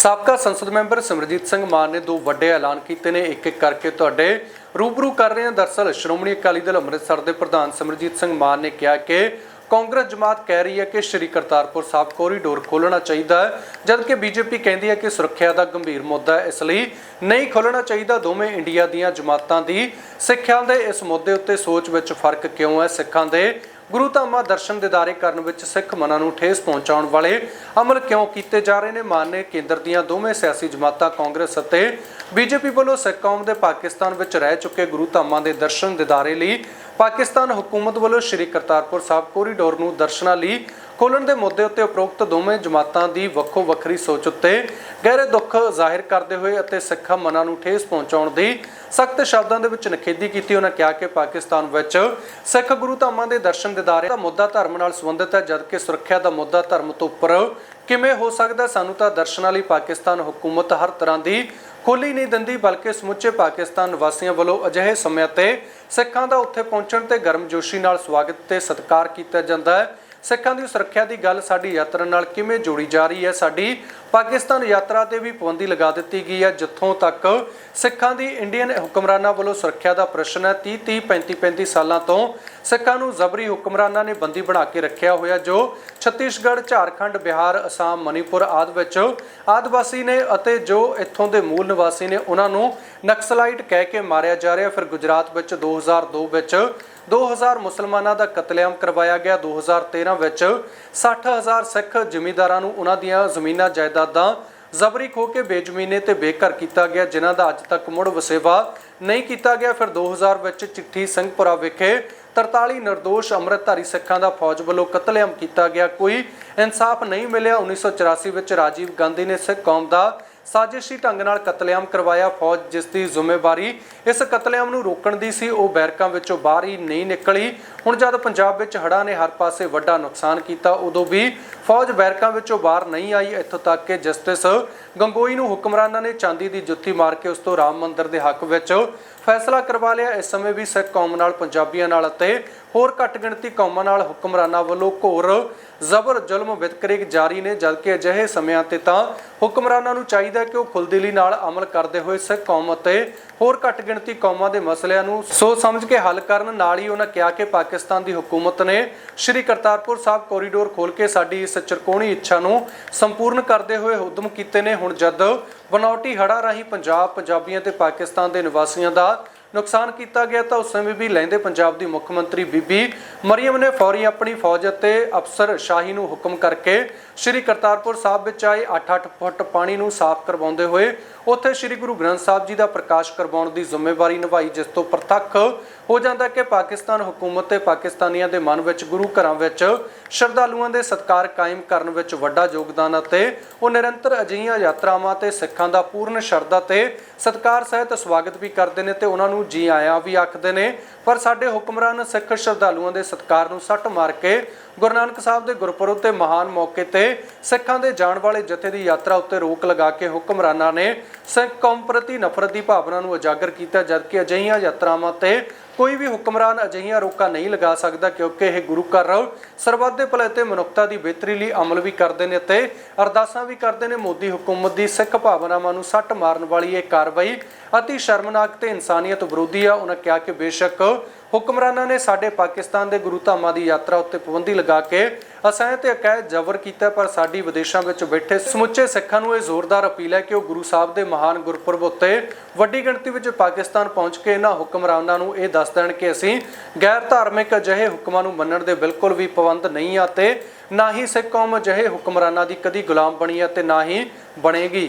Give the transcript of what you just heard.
ਸਾਬਕਾ ਸੰਸਦ ਮੈਂਬਰ ਸਿਮਰਜੀਤ ਸਿੰਘ ਮਾਨ ਨੇ ਦੋ ਵੱਡੇ ਐਲਾਨ ਕੀਤੇ ਨੇ। ਇੱਕ ਇੱਕ ਕਰਕੇ ਤੁਹਾਡੇ ਰੂਬਰੂ ਕਰ ਰਹੇ ਹਾਂ। ਦਰਸਲ ਸ਼੍ਰੋਮਣੀ ਅਕਾਲੀ ਦਲ ਅੰਮ੍ਰਿਤਸਰ ਦੇ ਪ੍ਰਧਾਨ ਸਿਮਰਜੀਤ ਸਿੰਘ ਮਾਨ ਨੇ ਕਿਹਾ ਕਿ ਕਾਂਗਰਸ ਜਮਾਤ ਕਹਿ ਰਹੀ ਹੈ ਕਿ ਸ਼੍ਰੀ ਕਰਤਾਰਪੁਰ ਸਾਹਿਬ ਕੋਰੀਡੋਰ ਖੋਲਣਾ ਚਾਹੀਦਾ ਹੈ, ਜਦਕਿ ਬੀਜੇਪੀ ਕਹਿੰਦੀ ਹੈ ਕਿ ਸੁਰੱਖਿਆ ਦਾ ਗੰਭੀਰ ਮੁੱਦਾ ਹੈ। ਇਸ ਲਈ ਨਹੀਂ ਖੋਲਣਾ ਚਾਹੀਦਾ। ਦੋਵੇਂ ਇੰਡੀਆ ਦੀਆਂ ਜਮਾਤਾਂ ਦੀ ਸਿੱਖਿਆ ਦੇ ਇਸ ਮੁੱਦੇ ਉੱਤੇ ਸੋਚ ਵਿੱਚ ਫ਼ਰਕ ਕਿਉਂ ਹੈ? ਸਿੱਖਾਂ ਦੇ ਗੁਰੂ ਧਾਮਾਂ ਦਰਸ਼ਨ ਦਿਦਾਰੇ ਕਰਨ ਵਿੱਚ ਸਿੱਖ ਮਨਾਂ ਨੂੰ ਠੇਸ ਪਹੁੰਚਾਉਣ ਵਾਲੇ ਅਮਲ ਕਿਉਂ ਕੀਤੇ ਜਾ ਰਹੇ ਨੇ? ਮਾਨ ਨੇ ਕੇਂਦਰ ਦੀਆਂ ਦੋਵੇਂ ਸਿਆਸੀ ਜਮਾਤਾਂ ਕਾਂਗਰਸ ਅਤੇ ਬੀਜੇਪੀ ਵੱਲੋਂ ਸਿੱਖ ਕੌਮ ਦੇ ਪਾਕਿਸਤਾਨ ਵਿੱਚ ਰਹਿ ਚੁੱਕੇ ਗੁਰੂ ਧਾਮਾਂ ਦੇ ਦਰਸ਼ਨ ਦਿਦਾਰੇ ਲਈ ਪਾਕਿਸਤਾਨ ਹਕੂਮਤ ਵੱਲੋਂ ਸ਼੍ਰੀ ਕਰਤਾਰਪੁਰ ਸਾਹਿਬ ਕੋਰੀਡੋਰ ਨੂੰ ਦਰਸ਼ਨਾਂ ਲਈ ਖੋਲ੍ਹਣ ਦੇ ਮੁੱਦੇ ਉੱਤੇ ਉਪਰੋਕਤ ਦੋਵੇਂ ਜਮਾਤਾਂ ਦੀ ਵੱਖੋ ਵੱਖਰੀ ਸੋਚ ਉੱਤੇ ਗਹਿਰੇ ਦੁੱਖ ਜ਼ਾਹਿਰ ਕਰਦੇ ਹੋਏ ਅਤੇ ਸਿੱਖਾਂ ਮਨਾਂ ਨੂੰ ਠੇਸ ਪਹੁੰਚਾਉਣ ਦੀ ਸਖਤ ਸ਼ਬਦਾਂ ਦੇ ਵਿੱਚ ਨਿਖੇਧੀ ਕੀਤੀ, ਉਹਨਾਂ ਕਿਹਾ ਕਿ ਪਾਕਿਸਤਾਨ ਵਿੱਚ ਸਿੱਖ ਗੁਰੂ ਧਾਮਾਂ ਦੇ ਦਰਸ਼ਨ ਦਿਦਾਰੇ ਦਾ ਮੁੱਦਾ ਧਰਮ ਨਾਲ ਸੰਬੰਧਿਤ ਹੈ, ਜਦਕਿ ਸੁਰੱਖਿਆ ਦਾ ਮੁੱਦਾ ਧਰਮ ਤੋਂ ਉੱਪਰ ਕਿਵੇਂ ਹੋ ਸਕਦਾ ਸਾਨੂੰ ਤਾਂ ਦਰਸ਼ਨਾਂ ਲਈ ਪਾਕਿਸਤਾਨ ਹਕੂਮਤ ਹਰ ਤਰ੍ਹਾਂ ਦੀ ਖੋਲੀ ਨਹੀਂ ਦਿੰਦੀ, ਬਲਕਿ ਸਮੁੱਚੇ ਪਾਕਿਸਤਾਨ ਵਾਸੀਆਂ ਵੱਲੋਂ ਅਜਿਹੇ ਸਮੇਂ ਤੇ ਸਿੱਖਾਂ ਦਾ ਉੱਥੇ ਪਹੁੰਚਣ ਤੇ ਗਰਮਜੋਸ਼ੀ ਨਾਲ ਸਵਾਗਤ ਤੇ ਸਤਿਕਾਰ ਕੀਤਾ ਜਾਂਦਾ ਹੈ। ਸਿੱਖਾਂ ਦੀ ਸੁਰੱਖਿਆ ਦੀ ਗੱਲ ਸਾਡੀ ਯਾਤਰਾ ਨਾਲ ਕਿਵੇਂ ਜੋੜੀ ਜਾ ਰਹੀ ਹੈ? ਸਾਡੀ ਪਾਕਿਸਤਾਨ ਯਾਤਰਾ ਤੇ ਵੀ ਪਾਬੰਦੀ ਲਗਾ ਦਿੱਤੀ ਗਈ ਹੈ, ਜਿੱਥੋਂ ਤੱਕ ਸਿੱਖਾਂ ਦੀ ਇੰਡੀਅਨ ਹੁਕਮਰਾਨਾਂ ਵੱਲੋਂ ਸੁਰੱਖਿਆ ਦਾ ਪ੍ਰਸ਼ਨ ਹੈ। 30 30 35 35 ਸਾਲਾਂ ਤੋਂ ਸਿੱਖਾਂ ਨੂੰ ਜ਼ਬਰੀ ਹੁਕਮਰਾਨਾਂ ਨੇ ਬੰਦੀ ਬਣਾ ਕੇ ਰੱਖਿਆ ਹੋਇਆ, ਜੋ ਛੱਤੀਸਗੜ੍ਹ, ਝਾਰਖੰਡ, ਬਿਹਾਰ, ਅਸਾਮ, ਮਨੀਪੁਰ ਆਦਿ ਵਿੱਚ ਆਦਿਵਾਸੀ ਨੇ ਅਤੇ ਜੋ ਇੱਥੋਂ ਦੇ ਮੂਲ ਨਿਵਾਸੀ ਨੇ, ਉਹਨਾਂ ਨੂੰ ਨਕਸਲਾਈਟ ਕਹਿ ਕੇ ਮਾਰਿਆ ਜਾ ਰਿਹਾ। ਫਿਰ ਗੁਜਰਾਤ ਵਿੱਚ 2002 ਵਿੱਚ 2000 ਮੁਸਲਮਾਨਾਂ ਦਾ ਕਤਲੇਆਮ ਕਰਵਾਇਆ ਗਿਆ। 2013 ਵਿੱਚ 60000 ਸਿੱਖ ਜ਼ਿਮੀਂਦਾਰਾਂ ਨੂੰ ਉਹਨਾਂ ਦੀਆਂ ਜ਼ਮੀਨਾਂ ਜਾਇਦਾਦਾਂ ਜ਼ਬਰੀ ਖੋ ਕੇ ਬੇਜ਼ਮੀਨੇ ਤੇ ਬੇਘਰ ਕੀਤਾ ਗਿਆ, ਜਿਨ੍ਹਾਂ ਦਾ ਅੱਜ ਤੱਕ ਮੁੜ ਵਸੇਵਾ ਨਹੀਂ ਕੀਤਾ ਗਿਆ। ਫਿਰ 2000 ਵਿੱਚ ਚਿੱਠੀ ਸਿੰਘਪੁਰਾ ਵਿਖੇ 43 ਨਿਰਦੋਸ਼ ਅੰਮ੍ਰਿਤਧਾਰੀ ਸਿੱਖਾਂ ਦਾ ਫੌਜ ਵੱਲੋਂ ਕਤਲੇਆਮ ਕੀਤਾ ਗਿਆ। ਕੋਈ ਇਨਸਾਫ ਨਹੀਂ ਮਿਲਿਆ। 1984 ਵਿੱਚ ਰਾਜੀਵ ਗਾਂਧੀ ਨੇ ਸਿੱਖ ਕੌਮ ਦਾ ਸਾਜ਼ਿਸ਼ੀ ਢੰਗ ਨਾਲ ਕਤਲੇਆਮ ਕਰਵਾਇਆ ਫੌਜ ਜਿਸ ਦੀ ਜ਼ਿੰਮੇਵਾਰੀ ਇਸ ਕਤਲੇਆਮ ਨੂੰ ਰੋਕਣ ਦੀ ਸੀ, ਉਹ ਬੈਰਕਾਂ ਵਿੱਚੋਂ ਬਾਹਰ ਹੀ ਨਹੀਂ ਨਿਕਲੀ। ਹੁਣ ਜਦ ਪੰਜਾਬ ਵਿੱਚ ਹੜ੍ਹਾਂ ਨੇ ਹਰ ਪਾਸੇ ਵੱਡਾ ਨੁਕਸਾਨ ਕੀਤਾ, ਉਦੋਂ ਵੀ ਫੌਜ ਬੈਰਕਾਂ ਵਿੱਚੋਂ ਬਾਹਰ ਨਹੀਂ ਆਈ। ਇੱਥੋਂ ਤੱਕ ਕਿ ਜਸਟਿਸ ਗੰਗੋਈ ਨੂੰ ਹੁਕਮਰਾਨਾਂ ਨੇ ਚਾਂਦੀ ਦੀ ਜੁੱਤੀ ਮਾਰ ਕੇ ਉਸ ਤੋਂ ਰਾਮ ਮੰਦਿਰ ਦੇ ਹੱਕ ਵਿੱਚ ਫੈਸਲਾ ਕਰਵਾ ਲਿਆ। ਇਸ ਸਮੇਂ ਵੀ ਸਿੱਖ ਕੌਮ ਨਾਲ, ਪੰਜਾਬੀਆਂ ਨਾਲ ਅਤੇ ਹੋਰ ਘੱਟ ਗਿਣਤੀ ਕੌਮਾਂ ਨਾਲ ਹੁਕਮਰਾਨਾਂ ਵੱਲੋਂ ਘੋਰ ਜ਼ਬਰ ਜ਼ੁਲਮ ਵਿਤਕਰੇ ਜਾਰੀ ਨੇ, ਜਦਕਿ ਅਜਿਹੇ ਸਮਿਆਂ ਤੇ ਤਾਂ ਹੁਕਮਰਾਨਾਂ ਨੂੰ ਚਾਹੀਦਾ ਕਿ ਉਹ ਖੁੱਲਦਿਲੀ ਨਾਲ ਅਮਲ ਕਰਦੇ ਹੋਏ ਸਿੱਖ ਕੌਮ ਅਤੇ ਹੋਰ ਘੱਟ ਗਿਣਤੀ ਕੌਮਾਂ ਦੇ ਮਸਲਿਆਂ ਨੂੰ ਸੋਚ ਸਮਝ ਕੇ ਹੱਲ ਕਰਨ। ਨਾਲ ਹੀ ਉਹਨਾਂ ਕਿਹਾ ਕਿ ਪਾਕਿਸਤਾਨ ਦੀ ਹਕੂਮਤ ਨੇ ਸ਼੍ਰੀ ਕਰਤਾਰਪੁਰ ਸਾਹਿਬ ਕੋਰੀਡੋਰ ਖੋਲ ਕੇ ਸਾਡੀ ਇਸ ਚਰਕੋਣੀ ਇੱਛਾ ਨੂੰ ਸੰਪੂਰਨ ਕਰਦੇ ਹੋਏ ਉਦਮ ਕੀਤੇ ਨੇ। ਹੁਣ ਜਦ ਬਨੌਟੀ ਹੜਾ ਰਾਹੀਂ ਪੰਜਾਬ, ਪੰਜਾਬੀਆਂ ਤੇ ਪਾਕਿਸਤਾਨ ਦੇ ਨਿਵਾਸੀਆਂ ਦਾ ਨੁਕਸਾਨ ਕੀਤਾ ਗਿਆ ਤਾਂ ਉਸ ਸਮੇਂ ਵੀ ਲੈਂਦੇ ਪੰਜਾਬ ਦੀ ਮੁੱਖ ਮੰਤਰੀ ਬੀਬੀ ਮਰੀਮ ਨੇ ਫੌਰੀ ਆਪਣੀ ਫੌਜ ਅਤੇ ਅਫਸਰ ਸ਼ਾਹੀ ਨੂੰ ਹੁਕਮ ਕਰਕੇ ਸ਼੍ਰੀ ਕਰਤਾਰਪੁਰ ਸਾਹਿਬ ਵਿੱਚ ਆਏ 8-8 ਫੁੱਟ ਪਾਣੀ ਨੂੰ ਸਾਫ਼ ਕਰਵਾਉਂਦੇ ਹੋਏ ਉੱਥੇ ਸ਼੍ਰੀ ਗੁਰੂ ਗ੍ਰੰਥ ਸਾਹਿਬ ਜੀ ਦਾ ਪ੍ਰਕਾਸ਼ ਕਰਵਾਉਣ ਦੀ ਜ਼ਿੰਮੇਵਾਰੀ ਨਿਭਾਈ, ਜਿਸ ਤੋਂ ਪ੍ਰਤੱਖ ਹੋ ਜਾਂਦਾ ਕਿ ਪਾਕਿਸਤਾਨ ਹਕੂਮਤ ਤੇ ਪਾਕਿਸਤਾਨੀਆਂ ਦੇ ਮਨ ਵਿੱਚ, ਗੁਰੂ ਘਰਾਂ ਵਿੱਚ ਸ਼ਰਧਾਲੂਆਂ ਦੇ ਸਤਕਾਰ ਕਾਇਮ ਕਰਨ ਵਿੱਚ ਵੱਡਾ ਯੋਗਦਾਨ ਅਤੇ ਉਹ ਨਿਰੰਤਰ ਅਜਿਹੀਆਂ ਯਾਤਰਾਵਾਂ ਤੇ ਸਿੱਖਾਂ ਦਾ ਪੂਰਨ ਸ਼ਰਧਾ ਤੇ ਸਤਕਾਰ ਸਹਿਤ ਸਵਾਗਤ ਵੀ ਕਰਦੇ ਨੇ ਤੇ ਉਹਨਾਂ ਨੂੰ ਜੀ ਆਇਆਂ ਵੀ ਆਖਦੇ ਨੇ। ਪਰ ਸਾਡੇ ਹੁਕਮਰਾਨ ਸਿੱਖ ਸ਼ਰਧਾਲੂਆਂ ਦੇ ਸਤਕਾਰ ਨੂੰ ਸੱਟ ਮਾਰ ਕੇ ਗੁਰੂ ਨਾਨਕ ਸਾਹਿਬ ਦੇ ਗੁਰਪੁਰਬ ਤੇ ਮਹਾਨ ਮੌਕੇ ਤੇ ਸਿੱਖਾਂ ਦੇ ਜਾਣ ਵਾਲੇ ਜਥੇ ਦੀ ਯਾਤਰਾ ਉੱਤੇ ਰੋਕ ਲਗਾ ਕੇ ਹੁਕਮਰਾਨਾਂ ਨੇ ਸਿੱਖ ਕੌਮ ਪ੍ਰਤੀ ਨਫ਼ਰਤ ਦੀ ਭਾਵਨਾ ਨੂੰ ਉਜਾਗਰ ਕੀਤਾ, ਜਦਕਿ ਅਜਿਹੀਆਂ ਯਾਤਰਾਵਾਂ ਤੇ ਕੋਈ ਵੀ ਹੁਕਮਰਾਨ ਅਜਿਹੀਆਂ ਰੋਕਾਂ ਨਹੀਂ ਲਗਾ ਸਕਦਾ, ਕਿਉਂਕਿ ਇਹ ਗੁਰੂ ਘਰ ਸਰਬੱਤ ਦੇ ਭਲੇ ਤੇ ਮਨੁੱਖਤਾ ਦੀ ਬਿਹਤਰੀ ਲਈ ਅਮਲ ਵੀ ਕਰਦੇ ਨੇ ਅਤੇ ਅਰਦਾਸਾਂ ਵੀ ਕਰਦੇ ਨੇ। ਮੋਦੀ ਹਕੂਮਤ ਦੀ ਸਿੱਖ ਭਾਵਨਾਵਾਂ ਨੂੰ ਸੱਟ ਮਾਰਨ ਵਾਲੀ ਇਹ ਕਾਰਵਾਈ ਅਤੀ ਸ਼ਰਮਨਾਕ ਤੇ ਇਨਸਾਨੀਅਤ ਵਿਰੋਧੀ ਆ। ਉਹਨਾਂ ਕਿਹਾ ਕਿ ਬੇਸ਼ੱਕ ਹੁਕਮਰਾਨਾਂ ਨੇ ਸਾਡੇ ਪਾਕਿਸਤਾਨ ਦੇ ਗੁਰੂ ਧਾਮਾਂ ਦੀ ਯਾਤਰਾ ਉੱਤੇ ਪਾਬੰਦੀ ਲਗਾ ਕੇ ਅਸਹਿ ਤੇ ਅਕੈਦ ਜ਼ਬਰ ਕੀਤਾ, ਪਰ ਸਾਡੀ ਵਿਦੇਸ਼ਾਂ ਵਿੱਚ ਬੈਠੇ ਸਮੁੱਚੇ ਸਿੱਖਾਂ ਨੂੰ ਇਹ ਜ਼ੋਰਦਾਰ ਅਪੀਲ ਹੈ ਕਿ ਉਹ ਗੁਰੂ ਸਾਹਿਬ ਦੇ ਮਹਾਨ ਗੁਰਪੁਰਬ ਉੱਤੇ ਵੱਡੀ ਗਿਣਤੀ ਵਿੱਚ ਪਾਕਿਸਤਾਨ ਪਹੁੰਚ ਕੇ ਇਹਨਾਂ ਹੁਕਮਰਾਨਾਂ ਨੂੰ ਇਹ ਦੱਸ ਦੇਣ ਕਿ ਅਸੀਂ ਗੈਰ ਧਾਰਮਿਕ ਅਜਿਹੇ ਹੁਕਮਾਂ ਨੂੰ ਮੰਨਣ ਦੇ ਬਿਲਕੁਲ ਵੀ ਪਾਬੰਦ ਨਹੀਂ ਆ ਤੇ ਨਾ ਹੀ ਸਿੱਖ ਕੌਮ ਅਜਿਹੇ ਹੁਕਮਰਾਨਾਂ ਦੀ ਕਦੀ ਗੁਲਾਮ ਬਣੀ ਹੈ ਤੇ ਨਾ ਹੀ ਬਣੇਗੀ।